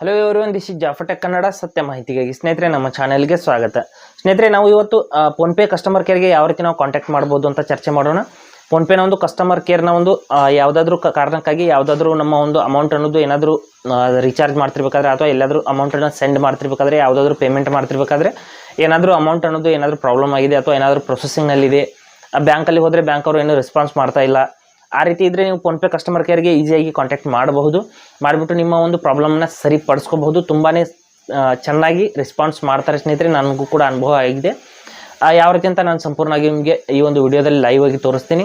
Hello ಇವರು this is ಜಾಫಟೆಕ್ Kannada ಸತ್ಯ ಮಾಹಿತಿಗಾಗಿ ಸ್ನೇಹಿತರೆ, ನಮ್ಮ ಚಾನೆಲ್ಗೆ ಸ್ವಾಗತ. ಸ್ನೇಹಿತರೆ, ನಾವು ಇವತ್ತು ಫೋನ್ಪೇ ಕಸ್ಟಮರ್ ಕೇರ್ಗೆ ಯಾವ ರೀತಿ ನಾವು ಕಾಂಟ್ಯಾಕ್ಟ್ ಮಾಡ್ಬೋದು ಅಂತ ಚರ್ಚೆ ಮಾಡೋಣ. ಫೋನ್ಪೇನ ಒಂದು ಕಸ್ಟಮರ್ ಕೇರ್ನ ಒಂದು ಯಾವುದಾದ್ರೂ ಕಾರಣಕ್ಕಾಗಿ ಯಾವುದಾದ್ರೂ ನಮ್ಮ ಒಂದು ಅಮೌಂಟ್ ಅನ್ನೋದು ಏನಾದರೂ ರೀಚಾರ್ಜ್ ಮಾಡ್ತಿರ್ಬೇಕಾದ್ರೆ ಅಥವಾ ಎಲ್ಲಾದರೂ ಅಮೌಂಟನ್ನು ಸೆಂಡ್ ಮಾಡ್ತಿರ್ಬೇಕಾದ್ರೆ, ಯಾವುದಾದ್ರೂ ಪೇಮೆಂಟ್ ಮಾಡ್ತಿರ್ಬೇಕಾದ್ರೆ, ಏನಾದರೂ ಅಮೌಂಟ್ ಅನ್ನೋದು ಏನಾದರೂ ಪ್ರಾಬ್ಲಮ್ ಆಗಿದೆ ಅಥವಾ ಏನಾದರೂ ಪ್ರೊಸೆಸಿಂಗ್ನಲ್ಲಿದೆ ಬ್ಯಾಂಕಲ್ಲಿ ಹೋದರೆ ಬ್ಯಾಂಕ್ ಅವರು ಏನೂ ರೆಸ್ಪಾನ್ಸ್ ಮಾಡ್ತಾ ಇಲ್ಲ. ಆ ರೀತಿ ಇದ್ದರೆ ನೀವು ಫೋನ್ಪೇ ಕಸ್ಟಮರ್ ಕೇರ್ಗೆ ಈಸಿಯಾಗಿ ಕಾಂಟ್ಯಾಕ್ಟ್ ಮಾಡಬಹುದು. ಮಾಡಿಬಿಟ್ಟು ನಿಮ್ಮ ಒಂದು ಪ್ರಾಬ್ಲಮ್ನ ಸರಿಪಡಿಸ್ಕೋಬಹುದು. ತುಂಬಾ ಚೆನ್ನಾಗಿ ರೆಸ್ಪಾನ್ಸ್ ಮಾಡ್ತಾರೆ ಸ್ನೇಹಿತರೆ, ನನಗೂ ಕೂಡ ಅನುಭವ ಆಗಿದೆ. ಯಾವ ರೀತಿ ಅಂತ ನಾನು ಸಂಪೂರ್ಣವಾಗಿ ನಿಮಗೆ ಈ ಒಂದು ವಿಡಿಯೋದಲ್ಲಿ ಲೈವ್ ಆಗಿ ತೋರಿಸ್ತೀನಿ.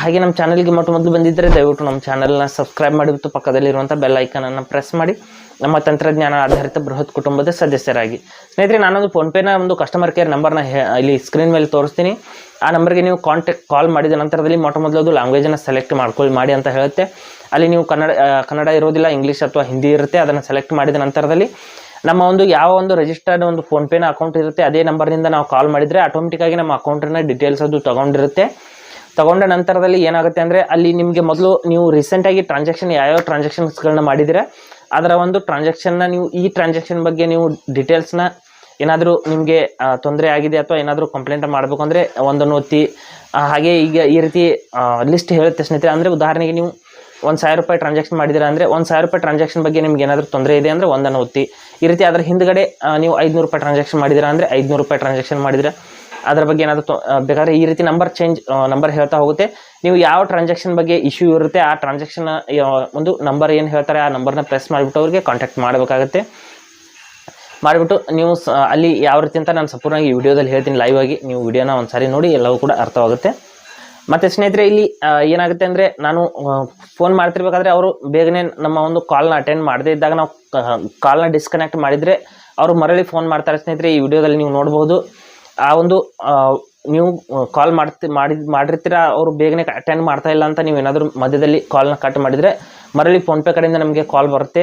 ಹಾಗೆ ನಮ್ಮ ಚಾನಲ್ಗೆ ಮೊಟ್ಟ ಮೊದಲು ಬಂದಿದ್ದರೆ ದಯವಿಟ್ಟು ನಮ್ಮ ಚಾನಲ್ನ ಸಬ್ಸ್ಕ್ರೈಬ್ ಮಾಡಿಬಿಟ್ಟು ಪಕ್ಕದಲ್ಲಿರುವಂಥ ಬೆಲ್ ಐಕನನ್ನು ಪ್ರೆಸ್ ಮಾಡಿ. ನಮ್ಮ ತಂತ್ರಜ್ಞಾನ ಆಧಾರಿತ ಬೃಹತ್ ಕುಟುಂಬದ ಸದಸ್ಯರಾಗಿ. ಸ್ನೇಹಿತರೆ, ನಾನೊಂದು ಫೋನ್ಪೇನ ಒಂದು ಕಸ್ಟಮರ್ ಕೇರ್ ನಂಬರ್ನ ಇಲ್ಲಿ ಸ್ಕ್ರೀನ್ ಮೇಲೆ ತೋರಿಸ್ತೀನಿ. ಆ ನಂಬರ್ಗೆ ನೀವು ಕಾಂಟ್ಯಾಕ್ಟ್ ಕಾಲ್ ಮಾಡಿದ ನಂತರದಲ್ಲಿ ಮೊಟ್ಟ ಮೊದಲದು ಲ್ಯಾಂಗ್ವೇಜನ್ನು ಸೆಲೆಕ್ಟ್ ಮಾಡ್ಕೊಳ್ಳಿ ಮಾಡಿ ಅಂತ ಹೇಳುತ್ತೆ. ಅಲ್ಲಿ ನೀವು ಕನ್ನಡ ಕನ್ನಡ ಇರೋದಿಲ್ಲ ಇಂಗ್ಲೀಷ್ ಅಥವಾ ಹಿಂದಿ ಇರುತ್ತೆ, ಅದನ್ನು ಸೆಲೆಕ್ಟ್ ಮಾಡಿದ ನಂತರದಲ್ಲಿ ನಮ್ಮ ಒಂದು ಯಾವ ಒಂದು ರಿಜಿಸ್ಟರ್ಡ್ ಒಂದು ಫೋನ್ಪೇನ ಅಕೌಂಟ್ ಇರುತ್ತೆ, ಅದೇ ನಂಬರ್ನಿಂದ ನಾವು ಕಾಲ್ ಮಾಡಿದರೆ ಆಟೋಮೆಟಿಕ್ಕಾಗಿ ನಮ್ಮ ಅಕೌಂಟಿನ ಡೀಟೇಲ್ಸ್ ಅದು ತಗೊಂಡಿರುತ್ತೆ. ತಗೊಂಡ ನಂತರದಲ್ಲಿ ಏನಾಗುತ್ತೆ ಅಂದರೆ ಅಲ್ಲಿ ನಿಮಗೆ ಮೊದಲು ನೀವು ರೀಸೆಂಟಾಗಿ ಟ್ರಾನ್ಸಾಕ್ಷನ್ ಯಾವ್ಯಾವ ಟ್ರಾನ್ಸಾಕ್ಷನ್ಸ್ಗಳನ್ನ ಮಾಡಿದರೆ, ಅದರ ಒಂದು ಟ್ರಾನ್ಸಾಕ್ಷನ್ನ ನೀವು ಈ ಟ್ರಾನ್ಸಾಕ್ಷನ್ ಬಗ್ಗೆ ನೀವು ಡೀಟೇಲ್ಸ್ನ ಏನಾದರೂ ನಿಮಗೆ ತೊಂದರೆ ಆಗಿದೆ ಅಥವಾ ಏನಾದರೂ ಕಂಪ್ಲೇಂಟ್ ಮಾಡಬೇಕು ಅಂದರೆ ಒಂದನ್ನು ಒತ್ತಿ ಹಾಗೆ ಈಗ ಈ ರೀತಿ ಲಿಸ್ಟ್ ಹೇಳುತ್ತೆ ಸ್ನೇಹಿತರೆ. ಅಂದರೆ ಉದಾಹರಣೆಗೆ ನೀವು ಒಂದು ಸಾವಿರ ರೂಪಾಯಿ ಟ್ರಾನ್ಸಾಕ್ಷನ್ ಮಾಡಿದಿರ ಅಂದರೆ ಒಂದು ಸಾವಿರ ರೂಪಾಯಿ ಟ್ರಾನ್ಸಾಕ್ಷನ್ ಬಗ್ಗೆ ನಿಮ್ಗೆ ಏನಾದರೂ ತೊಂದರೆ ಇದೆ ಅಂದರೆ ಒಂದನ್ನು ಒತ್ತಿ. ಈ ರೀತಿ ಅದರ ಹಿಂದ್ಗಡೆ ನೀವು ಐದುನೂರು ರೂಪಾಯಿ ಟ್ರಾನ್ಸಾಕ್ಷನ್ ಮಾಡಿದಿರ ಅಂದರೆ ಐದುನೂರು ರೂಪಾಯಿ ಟ್ರಾನ್ಸಾಕ್ಷನ್ ಮಾಡಿದ್ದೀರಾ. ಅದರ ಬಗ್ಗೆ ಏನಾದರೂ ಬೇಕಾದ್ರೆ ಈ ರೀತಿ ನಂಬರ್ ಚೇಂಜ್ ನಂಬರ್ ಹೇಳ್ತಾ ಹೋಗುತ್ತೆ. ನೀವು ಯಾವ ಟ್ರಾನ್ಸಾಕ್ಷನ್ ಬಗ್ಗೆ ಇಶ್ಯೂ ಇರುತ್ತೆ ಆ ಟ್ರಾನ್ಸಾಕ್ಷನ್ ಒಂದು ನಂಬರ್ ಏನು ಹೇಳ್ತಾರೆ ಆ ನಂಬರ್ನ ಪ್ರೆಸ್ ಮಾಡಿಬಿಟ್ಟು ಅವ್ರಿಗೆ ಕಾಂಟ್ಯಾಕ್ಟ್ ಮಾಡಬೇಕಾಗುತ್ತೆ. ಮಾಡಿಬಿಟ್ಟು ನೀವು ಅಲ್ಲಿ ಯಾವ ರೀತಿ ಅಂತ ನಾನು ಸಂಪೂರ್ಣವಾಗಿ ವಿಡಿಯೋದಲ್ಲಿ ಹೇಳ್ತೀನಿ ಲೈವ್ ಆಗಿ. ನೀವು ವಿಡಿಯೋನ ಒಂದು ಸಾರಿ ನೋಡಿ, ಎಲ್ಲವೂ ಕೂಡ ಅರ್ಥವಾಗುತ್ತೆ. ಮತ್ತು ಸ್ನೇಹಿತರೆ, ಇಲ್ಲಿ ಏನಾಗುತ್ತೆ ಅಂದರೆ ನಾನು ಫೋನ್ ಮಾಡ್ತಿರ್ಬೇಕಾದ್ರೆ ಅವರು ಬೇಗನೆ ನಮ್ಮ ಒಂದು ಕಾಲ್ನ ಅಟೆಂಡ್ ಮಾಡದೇ ಇದ್ದಾಗ ನಾವು ಕಾಲ್ನ ಡಿಸ್ಕನೆಕ್ಟ್ ಮಾಡಿದರೆ ಅವರು ಮರಳಿ ಫೋನ್ ಮಾಡ್ತಾರೆ ಸ್ನೇಹಿತರೆ, ಈ ವಿಡಿಯೋದಲ್ಲಿ ನೀವು ನೋಡ್ಬೋದು. ಆ ಒಂದು ನೀವು ಕಾಲ್ ಮಾಡ್ತಿ, ಮಾಡಿ, ಮಾಡಿರ್ತೀರ, ಅವರು ಬೇಗನೆ ಅಟೆಂಡ್ ಮಾಡ್ತಾ ಇಲ್ಲ ಅಂತ ನೀವು ಏನಾದರೂ ಮಧ್ಯದಲ್ಲಿ ಕಾಲ್ನ ಕಟ್ ಮಾಡಿದರೆ ಮರಳಿ ಫೋನ್ಪೇ ಕಡೆಯಿಂದ ನಮಗೆ ಕಾಲ್ ಬರುತ್ತೆ.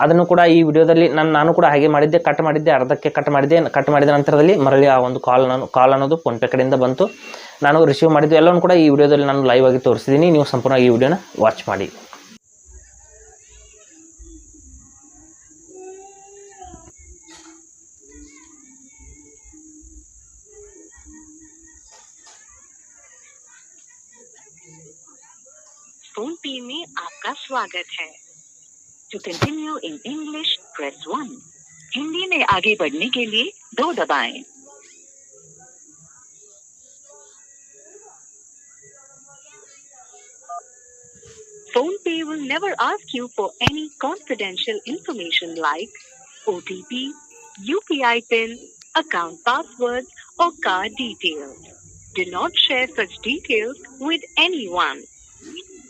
ಅದನ್ನು ಕೂಡ ಈ ವಿಡಿಯೋದಲ್ಲಿ ನಾನು ನಾನು ಕೂಡ ಹಾಗೆ ಮಾಡಿದ್ದೆ ಕಟ್ ಮಾಡಿದ್ದೆ ಅರ್ಧಕ್ಕೆ ಕಟ್ ಮಾಡಿದ್ದೆ ಕಟ್ ಮಾಡಿದ ನಂತರದಲ್ಲಿ ಮರಳಿ ಆ ಒಂದು ಕಾಲ್ ನಾನು ಕಾಲ್ ಅನ್ನೋದು ಫೋನ್ಪೇ ಕಡೆಯಿಂದ ಬಂತು ನಾನು ರಿಸೀವ್ ಮಾಡಿದ್ದು ಎಲ್ಲವನ್ನು ಕೂಡ ಈ ವಿಡಿಯೋದಲ್ಲಿ ನಾನು ಲೈವ್ ಆಗಿ ತೋರಿಸಿದ್ದೀನಿ ನೀವು ಸಂಪೂರ್ಣ ಈ ವಿಡಿಯೋನ ವಾಚ್ ಮಾಡಿ फोन पे में आपका स्वागत है To continue in English press one Hindi में आगे बढ़ने के लिए दो दबाएं PhonePe will never ask you for any confidential information like OTP, UPI PIN, account passwords, or card details. Do not share such details with anyone.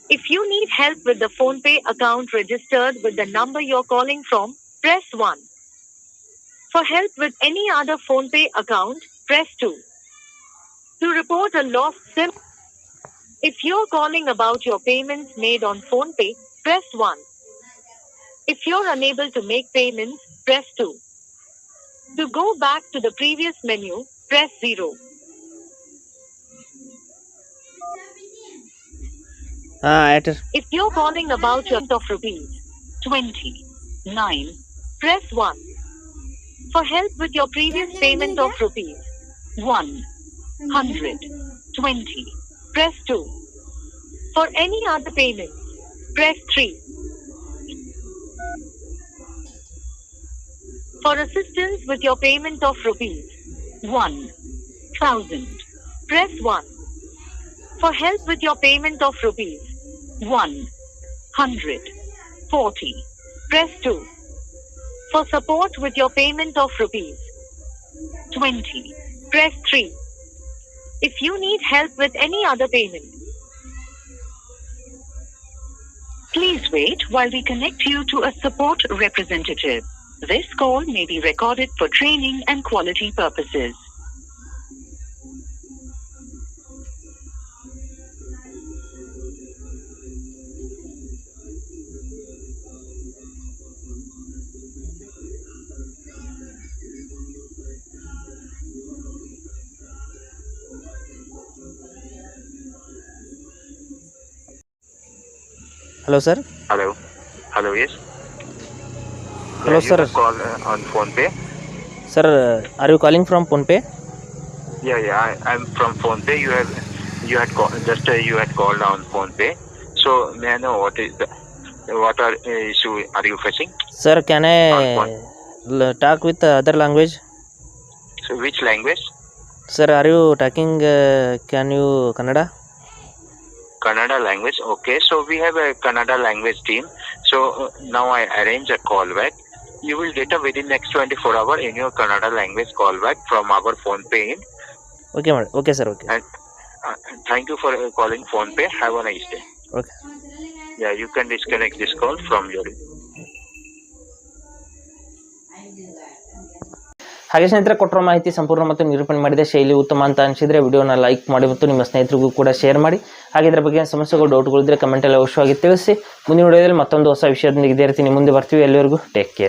If you need help with the PhonePe account registered with the number you're calling from, press 1. For help with any other PhonePe account, press 2. To report a lost SIM, if you're calling about your payments made on PhonePe, press 1. If you're unable to make payments, press 2. To go back to the previous menu, press 0. Ah, if you're calling about your of rupees 29, press 1. For help with your previous payment of rupees 120, press 2. For any other payment, press 3. For assistance with your payment of rupees 1000, press 1. For help with your payment of rupees 140, press 2. For support with your payment of rupees 20, press 3. If you need help with any other payment, please wait while we connect you to a support representative. This call may be recorded for training and quality purposes. Hello, sir. Hello. Hello, yes. Hello, yeah, sir. Call uh, on phone pay. Sir, uh, are you calling from phone pay? Yeah, yeah. I, am from phone pay. You have you had call, just uh, you had called on phone pay. So may I know what is the what are uh, issue are you facing? Sir, can I talk with other language? So which language? Sir, are you talking? Uh, can you Canada? Kannada language. Okay, so we have a Kannada language team. So uh, now I arrange a callback. You will get a within next 24 hour in your Kannada language callback from our phone pay. Okay, madam. Okay, sir. Okay. And uh, thank you for uh, calling phone pay. Have a nice day. Okay. Yeah, you can disconnect this call from your. ಹಾಗೆ ಸ್ನೇಹಿತರೆ, ಕೊಟ್ಟಿರೋ ಮಾಹಿತಿ ಸಂಪೂರ್ಣ ಮತ್ತು ನಿರೂಪಣೆ ಮಾಡಿದ ಶೈಲಿ ಉತ್ತಮ ಅಂತ ಅನಿಸಿದ್ರೆ ವಿಡಿಯೋನ ಲೈಕ್ ಮಾಡಿ ಮತ್ತು ನಿಮ್ಮ ಸ್ನೇಹಿತರಿಗೂ ಕೂಡ ಶೇರ್ ಮಾಡಿ. ಹಾಗೆ ಇದರ ಬಗ್ಗೆ ಸಮಸ್ಯೆಗಳು ಡೌಟ್ಗಳಿದ್ರೆ ಕಮೆಂಟಲ್ಲಿ ಅವಶ್ಯವಾಗಿ ತಿಳಿಸಿ. ಮುಂದಿನ ವಿಡಿಯೋದಲ್ಲಿ ಮತ್ತೊಂದು ಹೊಸ ವಿಷಯದೊಂದಿಗೆ ಇದೇ ರೀತಿ ನಿಮ್ಮ ಮುಂದೆ ಬರ್ತೀವಿ. ಎಲ್ಲರಿಗೂ ಟೇಕ್ ಕೇರ್